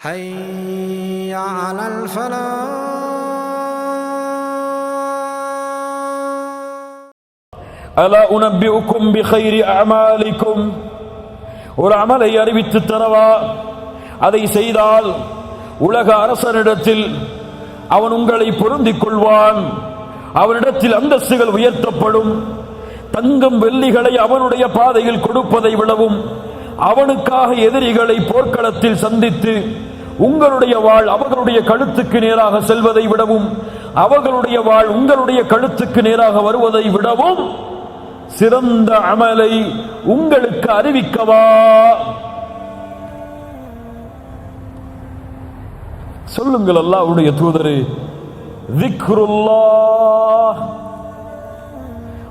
حي على الفلاح அலா உனப்பியுக்கும் பிகைரி அமாலிக்கும் ஒரு அமலை அறிவித்து தரவா அதை செய்தால் உலக அரசனிடத்தில் அவன் உங்களை பொருந்திக் கொள்வான் அவனிடத்தில் அந்தஸ்துகள் உயர்த்தப்படும் தங்கம் வெள்ளிகளை அவனுடைய பாதையில் கொடுப்பதை விடவும் அவனுக்காக எதிரிகளை போர்க்களத்தில் சந்தித்து உங்களுடைய வாழ் அவர்களுடைய கழுத்துக்கு நேராக செல்வதை விடவும் அவர்களுடைய வாழ் உங்களுடைய கழுத்துக்கு நேராக வருவதை விடவும் சிறந்த அமலை உங்களுக்கு அறிவிக்கவா? சொல்லுங்கள் அல்லாவுடைய தூதரு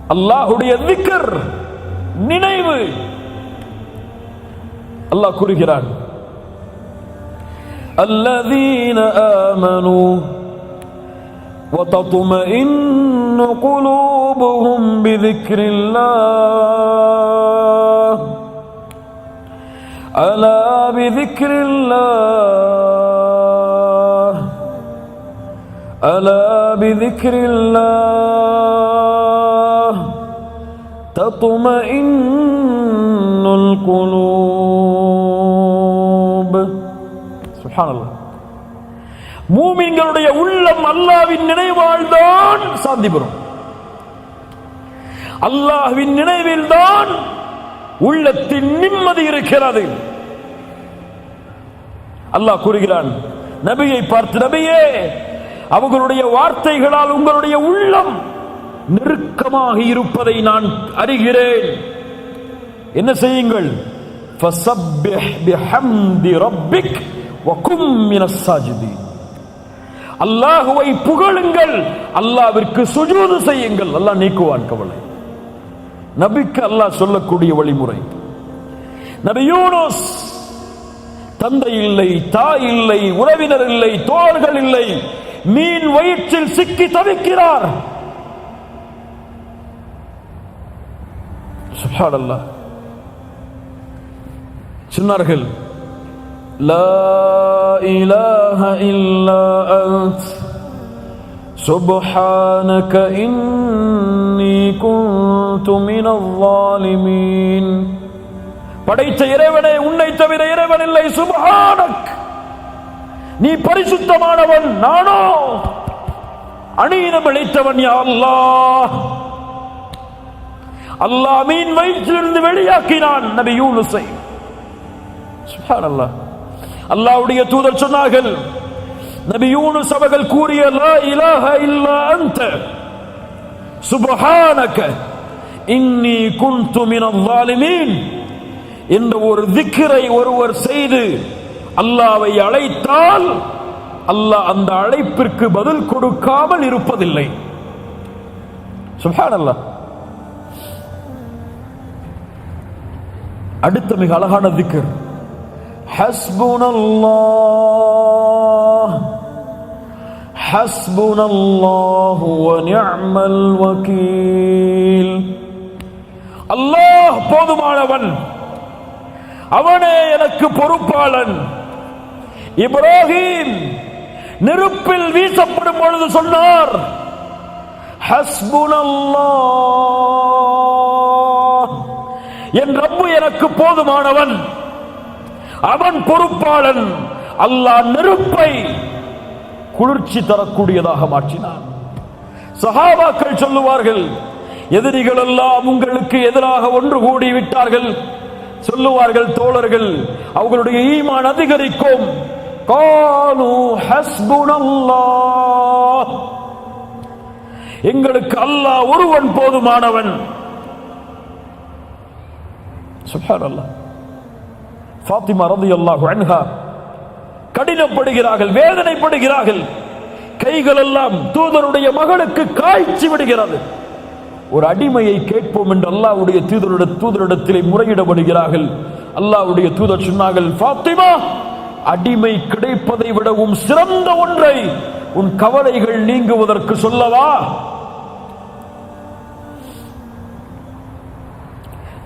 அல்லாஹுடைய நினைவு. அல்லாஹ் கூறுகிறான் الذين آمنوا وتطمئن قلوبهم بذكر الله. ألا بذكر الله. ألا بذكر الله. تطمئن القلوب. سبحان الله மூமின்களுடைய உள்ளம் அல்லாவின் நினைவால்தான் சாந்தி பெறும் அல்லாஹ்வின் நினைவில் தான் உள்ளத்தின் நிம்மதி இருக்கிறது அல்லாஹ் கூறுகிறான் நபியை பார்த்து நபியே அவர்களுடைய வார்த்தைகளால் உங்களுடைய உள்ளம் நெருக்கமாக இருப்பதை நான் அறிகிறேன் என்ன செய்யுங்கள் فسبح بحمد ربك وكن من الساجدين அல்லாஹுவை புகழுங்கள் அல்லாவிற்கு சுஜூது செய்யுங்கள். அல்லாஹ் நீக்குவான் கவலை. நபிக்கு அல்லாஹ் சொல்லக்கூடிய வழிமுறை. நபி யூனோஸ் தந்தை இல்லை தாய் இல்லை உறவினர் இல்லை தோழர்கள் இல்லை மீன் வயிற்றில் சிக்கி தவிக்கிறார். சின்னார்கள் சொன்னார்கள் لا إله إلا أنت سبحانك إني كنت من الظالمين படைத்த இறைவனே உன்னை தவிர இறைவன் இல்லை சுபஹானக் நீ பரிசுத்தமானவன் நானோ அநீதம் அளித்தவன் யா அல்லாஹ் அல்லாஹ் மீன் வயிற்றிலிருந்து வெளியாக்கினான் நபி யூனுஸை சுப்ஹானல்லாஹ் அல்லாவுடைய தூதர் சொன்னார்கள் நபி யூனுஸ் அவர்கள் கூறிய லா இலாஹ இல்லா அன்த சுபஹானக இன்னி குன்து மினல் ஸாலிமீன். என்ற ஒரு திக்கரை ஒருவர் செய்து அல்லாவை அழைத்தால் அல்லாஹ் அந்த அழைப்பிற்கு பதில் கொடுக்காமல் இருப்பதில்லை. சுப்ஹானல்லாஹ் அடுத்த மிக அழகான திக்கர் حسبنا الله حسبنا الله ونعم الوكيل அல்லாஹ் போதுமானவன் அவனே எனக்கு பொறுப்பாளன் இப்ராஹிம் நெருப்பில் வீசப்படும் பொழுது சொன்னார் ஹஸ்புனல்லாஹ் என் ரப்பு எனக்கு போதுமானவன் அவன் பொறுப்பாளன். அல்லாஹ் நெருப்பை குளிர்ச்சி தரக்கூடியதாக மாற்றினான். சஹாபாக்கள் சொல்லுவார்கள் எதிரிகள் எல்லாம் உங்களுக்கு எதிராக ஒன்று கூடி விட்டார்கள். சொல்லுவார்கள் தோழர்கள் அவர்களுடைய ஈமான் அதிகரிக்கும். காலு எங்களுக்கு அல்லாஹ் ஒருவன் போதுமானவன். சுப்ஹானல்லாஹ் ஃபாத்திமா ரலியல்லாஹு அன்ஹா. கடினப்படுகிறார்கள் வேதனைப்படுகிறார்கள். கைகள் எல்லாம் தூதருடைய மகளுக்கு காய்ச்சி விடுகிறது. ஒரு அடிமையை கேட்போம் என்று அல்லாவுடைய தூதருட தூதரிடத்திலே முறையிடப்படுகிறார்கள். அல்லாவுடைய தூதர் சொன்னார்கள் ஃபாத்திமா அடிமை கிடைப்பதை விடவும் சிறந்த ஒன்றை உன் கவலைகள் நீங்குவதற்கு சொல்லவா?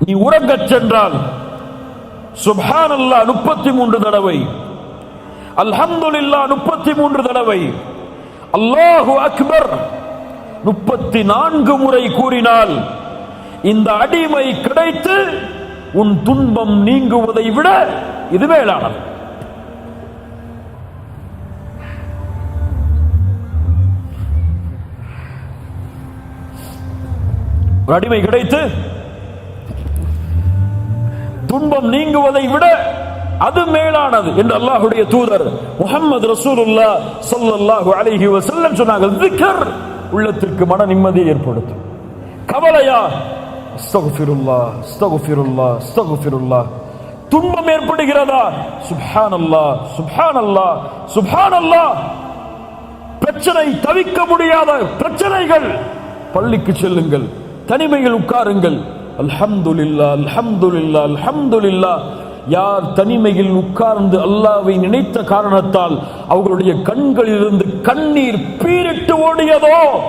நீ உறங்கச் சென்றால் சுப்ஹானல்லாஹ் முப்பத்தி மூன்று தடவை. அல்ஹம்துலில்லாஹ் முப்பத்தி மூன்று தடவை. அல்லாஹு அக்பர் முப்பத்தி நான்கு முறை கூறினால் இந்த அடிமை கிடைத்து உன் துன்பம் நீங்குவதை விட இது மேலானது. ஒரு அடிமை கிடைத்து துன்பம் நீங்குவதை விட அது மேலானது என்று அல்லாஹ்வுடைய தூதர் முகமது ரசூலுல்லா சொல்லல்லாஹு அலைஹி வஸல்லம் சொன்னாங்க திக்ர் உள்ளத்திற்கு மன நிம்மதியை ஏற்படுத்தும். கவலையா? அஸ்தக்ஃபிருல்லாஹ் அஸ்தக்ஃபிருல்லாஹ் அஸ்தக்ஃபிருல்லாஹ் துன்பம் ஏற்படுகிறதா? சுப்ஹானல்லாஹ் சுப்ஹானல்லாஹ் சுப்ஹானல்லாஹ். பிரச்சனை தவிக்க முடியாத பிரச்சனைகள். பள்ளிக்கு செல்லுங்கள் தனிமையில் உட்காருங்கள். அல்ஹம்துலில்லா அல்ஹம்துலில்லா அல்ஹம்துலில்லா. யார் தனிமையில் உட்கார்ந்து அல்லாவை நினைத்த காரணத்தால் அவர்களுடைய கண்களிலிருந்து கண்ணீர் பீரிட்டு ஓடியதோ?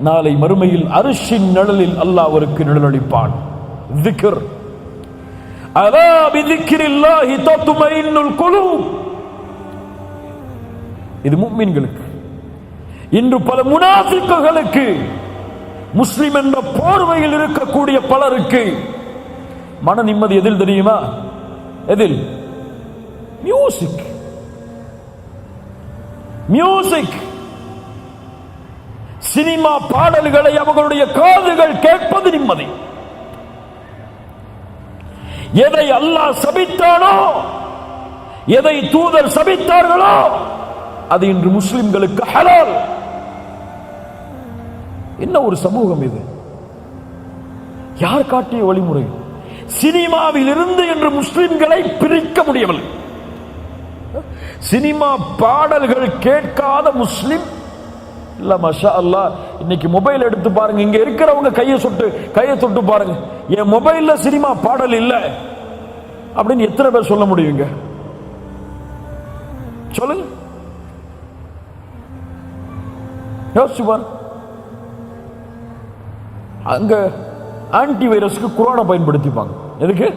நாளை மறுமையில் அரிசின் நிழலில் அல்லாஹ் அவருக்கு நிழலளிப்பான். திக்ர். அலா பிதிக்ரில்லாஹி தத்மைனுல் குலூப். இது முக்மின்களுக்கு. இன்று பல முனாஃபிக்குகளுக்கு. முஸ்லிம் என்ற போர்வையில் இருக்கக்கூடிய பலருக்கு மன நிம்மதி எதில் தெரியுமா? எதில்? மியூசிக் மியூசிக் சினிமா பாடல்களை அவர்களுடைய காதுகள் கேட்பது நிம்மதி. எதை அல்லாஹ் சபித்தானோ எதை தூதர் சபித்தார்களோ அது இன்று முஸ்லிம்களுக்கு ஹலால். என்ன ஒரு சமூகம் இது? யார் காட்டிய வழிமுறை? சினிமாவில் இருந்து என்று முஸ்லிம்களை பிரிக்க முடியவில்லை. சினிமா பாடல்கள் கேட்காத முஸ்லிம்? இல்ல மஷா அல்லாஹ் இன்னைக்கு மொபைல் எடுத்து பாருங்க. இங்க இருக்கிறவங்க கையை சொட்டு கையை தொட்டு பாருங்க. என் மொபைல்ல சினிமா பாடல் இல்ல. அப்படின்னு எத்தனை பேர் சொல்ல முடியுங்க சொல்லுங்க. யோசிச்சு பாருங்க. அங்க ஆன்டி வைரஸ்க்கு குரானை பயன்படுத்திப்பாங்க. எதுக்கு?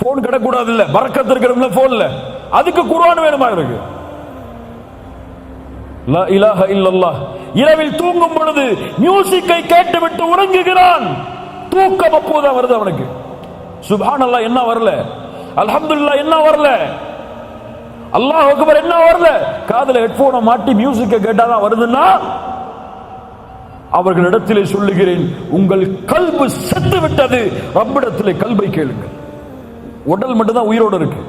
போன் கிடக்கூடாது இல்ல பறக்கத்து இருக்கிறவங்க போன்ல அதுக்கு குரான் வேணுமா இருக்கு? லா இலாஹ இல்லல்லாஹ். இரவில் தூங்கும் பொழுது மியூசிக்கை கேட்டுவிட்டு உறங்குகிறான். தூக்கம் அப்போதான் வருது அவனுக்கு. சுப்ஹானல்லாஹ் என்ன வரல? அல்ஹம்துலில்லாஹ் என்ன வரல? அல்லாஹ் அக்பர் என்ன வரல? காதுல ஹெட்போனை மாட்டி மியூசிக்கை கேட்டாதான் வருதுன்னா அவர்களிடத்திலே சொல்லுகிறேன் உங்கள் கல்பு செத்து விட்டது ரப்பிடத்திலே கல்வை கேளுங்கள். உடல் மட்டும்தான் உயிரோடு இருக்கு.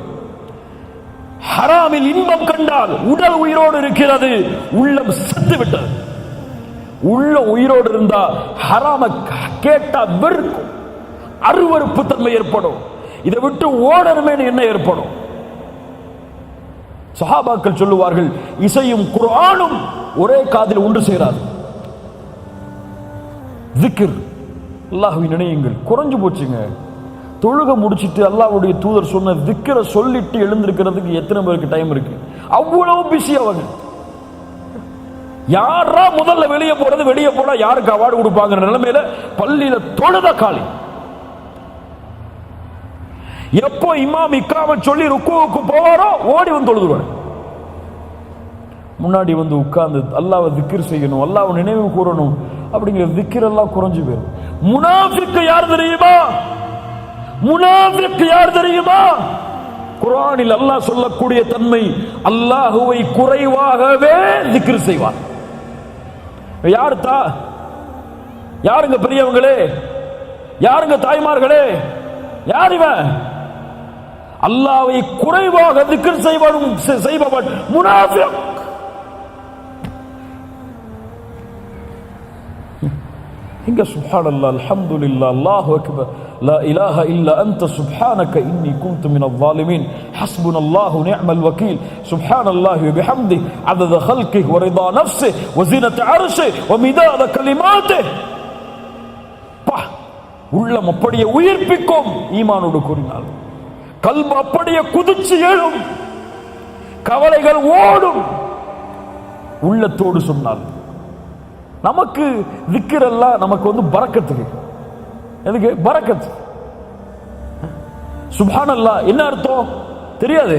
ஹராமில் இன்பம் கண்டால் உடல் உயிரோடு இருக்கிறது. உள்ளம் செத்து விட்டது உள்ள உயிரோடு இருந்தா ஹராம கேட்டா வெறுக்கும். அருவருப்பு தன்மை ஏற்படும். இதை விட்டு ஓடணுமே என்ன ஏற்படும். சஹாபாக்கள் சொல்லுவார்கள் இசையும் குரானும் ஒரே காதில் ஒன்று சேராது. திக்கிர். அல்லாஹ்வை நினையுங்கள். குறைஞ்சு போச்சுங்க. தொழுக முடிச்சிட்டு அல்லாஹுடைய தூதர் சொன்ன திக்கரை சொல்லிட்டு எழுந்திருக்கிறதுக்கு எத்தனை பேருக்கு டைம் இருக்கு? அவ்வளவு பிஸி அவங்க. யாரா முதல்ல வெளியே போறது வெளியே போனா யாருக்கு அவார்டு கொடுப்பாங்க நிலைமையில பள்ளியில தொழுத காலி. எப்போ இமாம் இக்காம சொல்லி ருக்குவுக்கு போவாரோ ஓடி வந்து தொழுதுருவார். முன்னாடி வந்து உட்கார்ந்து அல்லாவை திக்கிர் செய்யணும் அல்லாவை நினைவு கூறணும். அப்படிங்கிற விக்கிரெல்லாம் குறைஞ்சு போயிடும் முனாஃபிக்கு யார் தெரியுமா? முனாஃபிக்கு யார் தெரியுமா? குரானில் அல்லாஹ் சொல்லக்கூடிய தன்மை அல்லாஹுவை குறைவாகவே திக்ரு செய்வார் யார் தா யாருங்க பெரியவங்களே? யாருங்க தாய்மார்களே? யார் இவன் அல்லாவை குறைவாக திக்ரு செய்வனும் செய்பவன் முனாஃபிக். இங்க சுப்ஹான் அல்லா அல்ஹம்துலில்லாஹ் அல்லாஹு அக்பர் லா இலாஹ இல்லா அன்த சுப்ஹானக இன்னி குன்து மினல் ظالمين حسبنا الله ونعم الوكيل سبحان الله وبحمده عدد خلقه ورضا نفسه وزينة عرشه ومداد كلماته பா உள்ளம் அப்படியே உயிர்ப்பிக்கும் ஈமானோடு கூறினார் கல்பு அப்படியே குதிச்சு எழும் கவலைகள் ஓடும் உள்ளத்தோடு சொன்னால் நமக்கு திக்கிறெல்லாம் நமக்கு வந்து பறக்கத்துக்கு எதுக்கு? பறக்கத்து. சுபானல்லா என்ன அர்த்தம்? தெரியாது.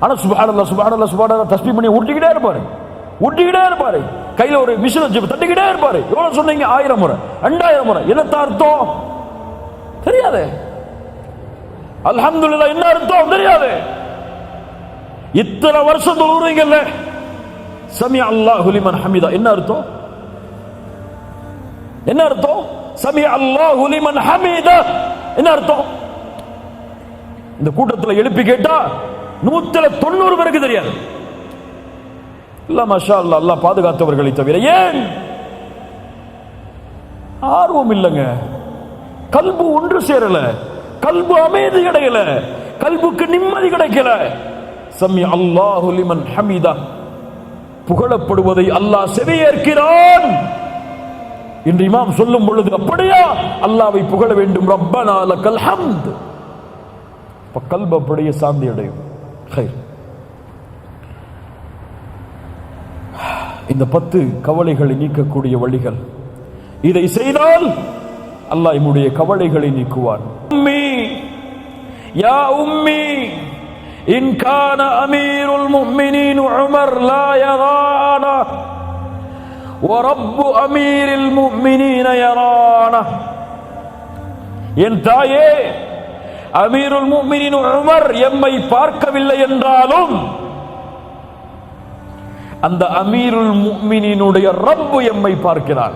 ஆனா சுபானல்லா சுபானல்லா சுபானல்லா தஸ்பி பண்ணி ஊட்டிக்கிட்டே இருப்பாரு. ஊட்டிக்கிட்டே இருப்பாரு. கையில ஒரு மிஷின் வச்சு தட்டிக்கிட்டே இருப்பாரு. எவ்வளோ சொன்னீங்க? ஆயிரம் முறை. ரெண்டாயிரம் முறை. என்னத்த அர்த்தம்? தெரியாது. அல்ஹம்துலில்லாஹ் என்ன அர்த்தம்? தெரியாது. இத்தனை வருஷம் தொழுறீங்கல்ல சமி அல்லா ஹுலிமன் ஹமிதா என்ன அர்த்தம்? என்ன அர்த்தம்? சமி அல்லா ஹுலிமன் ஹமிதா என்ன அர்த்தம்? இந்த கூட்டத்தில் எழுப்பி கேட்டா நூத்துல தொண்ணூறு பேருக்கு தெரியாது. இல்ல மஷா அல்லா அல்லா பாதுகாத்தவர்களை தவிர ஏன்? ஆர்வம் இல்லைங்க. கல்பு ஒன்று சேரல. கல்பு அமைதி கிடைக்கல. கல்புக்கு நிம்மதி கிடைக்கல. சமி அல்லாஹு லிமன் ஹமீதா புகழப்படுவதை அல்லாஹ் செவியேற்கிறான். என்று இமாம் சொல்லும் பொழுது அப்படியா? அல்லாவை புகழ வேண்டும். ரப்பனா லக்கல் ஹம்த். இப்ப கல்பு அப்படியே சாந்தி அடையும். இந்த பத்து கவலைகளை நீக்கக்கூடிய வழிகள். இதை செய்தால் அல்லாஹ் என்னுடைய கவலைகளை நீக்குவான். உம்மி யா உம்மி. இன் கான அமீருல் முஃமினீன் உமர் லா யரானா ورب أمير المؤمنين يرانا என் தாயே அமீருல் முஃமினீன் உமர் எம்மை பார்க்கவில்லை என்றாலும் அந்த அமீருல் முஃமினீனுடைய ரப்பு எம்மை பார்க்கிறான்